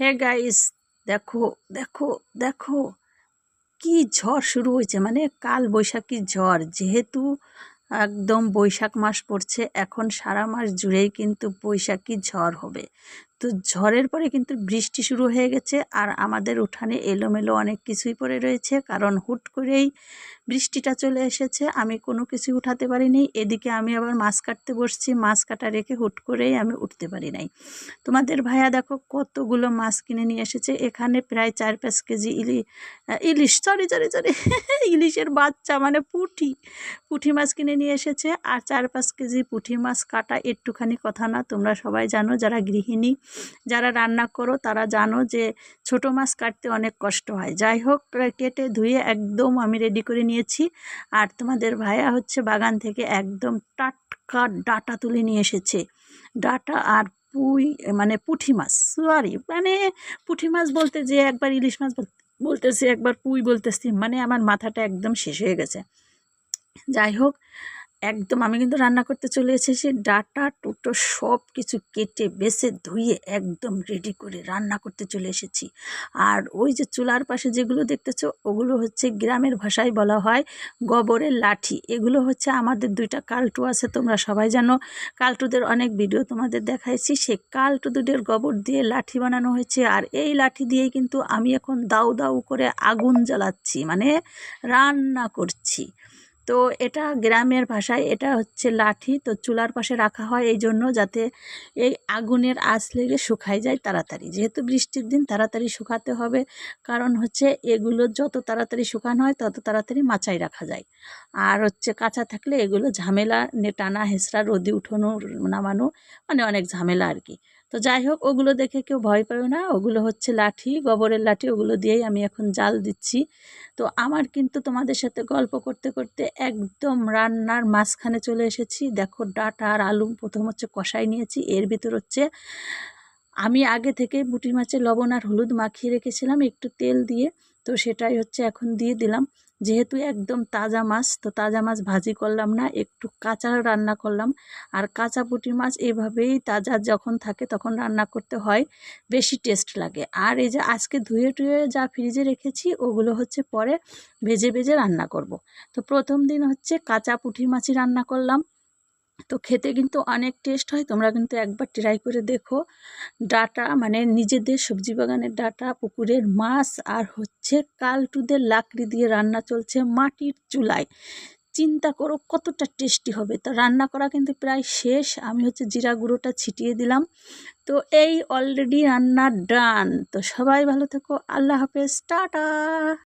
Hey guys দেখো দেখো দেখো, কি ঝড় শুরু হয়েছে মানে কাল বৈশাখী ঝড়। যেহেতু একদম বৈশাখ মাস পড়ছে, এখন সারা মাস জুড়েই কিন্তু বৈশাখী ঝড় হবে। তো ঝড়ের পরে কিন্তু বৃষ্টি শুরু হয়ে গেছে আর আমাদের উঠানে এলোমেলো অনেক কিছুই পড়ে রয়েছে। কারণ হুট করেই বৃষ্টিটা চলে এসেছে, আমি কোনো কিছু উঠাতে পারিনি। এদিকে আমি আবার মাছ কাটতে বসছি, মাছ কাটা রেখে হুট করেই আমি উঠতে পারি নাই। তোমাদের ভাইয়া দেখো কতগুলো মাছ কিনে নিয়ে এসেছে। এখানে প্রায় চার পাঁচ কেজি ইলি, ইলিশ সরি সরি সরি ইলিশের বাচ্চা মানে পুঁটি পুঁটি মাছ কিনে নিয়ে এসেছে। আর চার পাঁচ কেজি পুঁটি মাছ কাটা একটুখানি কথা না, তোমরা সবাই জানো যারা গৃহিণী। যারা রান্না করো, তারা জানো যে ছোট মাছ কাটতে অনেক কষ্ট হয়। যাই হোক কেটে ধুয়ে একদম আমি রেডি করে নিয়েছি। আর তোমাদের ভাইয়া হচ্ছে বাগান থেকে একদম টাটকা ডাটা তুলে নিয়ে এসেছে। ডাটা আর পুঁই মানে পুঁটি মাছ সরি মানে পুঁটি মাছ বলতে যে একবার ইলিশ মাছ বলতেছি, একবার পুঁই বলতেছি মানে আমার মাথাটা একদম শেষ হয়ে গেছে। যাই হোক একদম আমি কিন্তু রান্না করতে চলে এসেছি। ডাটা, টুটো সব কিছু কেটে, বেছে, ধুয়ে একদম রেডি করে রান্না করতে চলে এসেছি। আর ওই যে চুলার পাশে যেগুলো দেখতেছো, ওগুলো হচ্ছে গ্রামের ভাষায় বলা হয় গোবরের লাঠি। এগুলো হচ্ছে আমাদের দুইটা কালটু আছে, তোমরা সবাই জানো। কালটুদের অনেক ভিডিও তোমাদের দেখাইছি। সে কালটু দুটোর গোবর দিয়ে লাঠি বানানো হয়েছে। আর এই লাঠি দিয়েই কিন্তু আমি এখন দাউ দাউ করে আগুন জ্বালাচ্ছি মানে রান্না করছি। তো এটা গ্রামের ভাষায় এটা হচ্ছে লাঠি, তো চুলার পাশে রাখা হয় এই জন্য যাতে এই আগুনের আঁচ লেগে শুকাই যায় তাড়াতাড়ি। যেহেতু বৃষ্টির দিন তাড়াতাড়ি শুকাতে হবে, কারণ হচ্ছে এগুলো যত তাড়াতাড়ি শুকানো হয় তত তাড়াতাড়ি মাচায় রাখা যায়। আর হচ্ছে কাঁচা থাকলে এগুলো ঝামেলা টানা হেঁচড়া, রোদি উঠোনো, নামানো মানে অনেক ঝামেলা আর কি তো যাই হোক ওগুলো দেখে কেউ ভয় পাবে না। ওগুলো হচ্ছে লাঠি, গোবরের লাঠি, ওগুলো দিয়েই আমি এখন জাল দিচ্ছি। তো আমার কিন্তু তোমাদের সাথে গল্প করতে করতে একদম রান্নার মাঝখানে চলে এসেছি। দেখো, ডাটা আর আলু প্রথম হচ্ছে কষাই নিয়েছি, এর ভিতর হচ্ছে আমি আগে থেকে বুটি মাছের লবণ আর হলুদ মাখিয়ে রেখেছিলাম একটু তেল দিয়ে। তো সেটাই হচ্ছে এখন দিয়ে দিলাম। যেহেতু একদম তাজা মাছ, তো তাজা মাছ ভাজি করলাম না, একটু কাঁচা রান্না করলাম। আর কাঁচা পুঁটি মাছ এভাবেই তাজা যখন থাকে তখন রান্না করতে হয়, বেশি টেস্ট লাগে। আর এই যে আজকে ধুয়ে টুয়ে যা ফ্রিজে রেখেছি, ওগুলো হচ্ছে পরে ভেজে ভেজে রান্না করব। তো প্রথম দিন হচ্ছে কাঁচা পুঁটি মাছই রান্না করলাম। তো খেতে কিন্তু অনেক টেস্ট হয়। তোমরা কিন্তু একবার ট্রাই করে দেখো। ডাটা মানে নিজেদের সবজি বাগানের ডাটা, পুকুরের মাছ আর হচ্ছে কালটুদের লাকড়ি দিয়ে রান্না চলছে মাটির চুলায়। চিন্তা করো কতটা টেস্টি হবে। তো রান্না করা কিন্তু প্রায় শেষ। আমি হচ্ছে জিরা গুঁড়োটা ছিটিয়ে দিলাম। তো এই অলরেডি রান্না ডান তো সবাই ভালো থেকো। আল্লাহ হাফেজ। টাটা!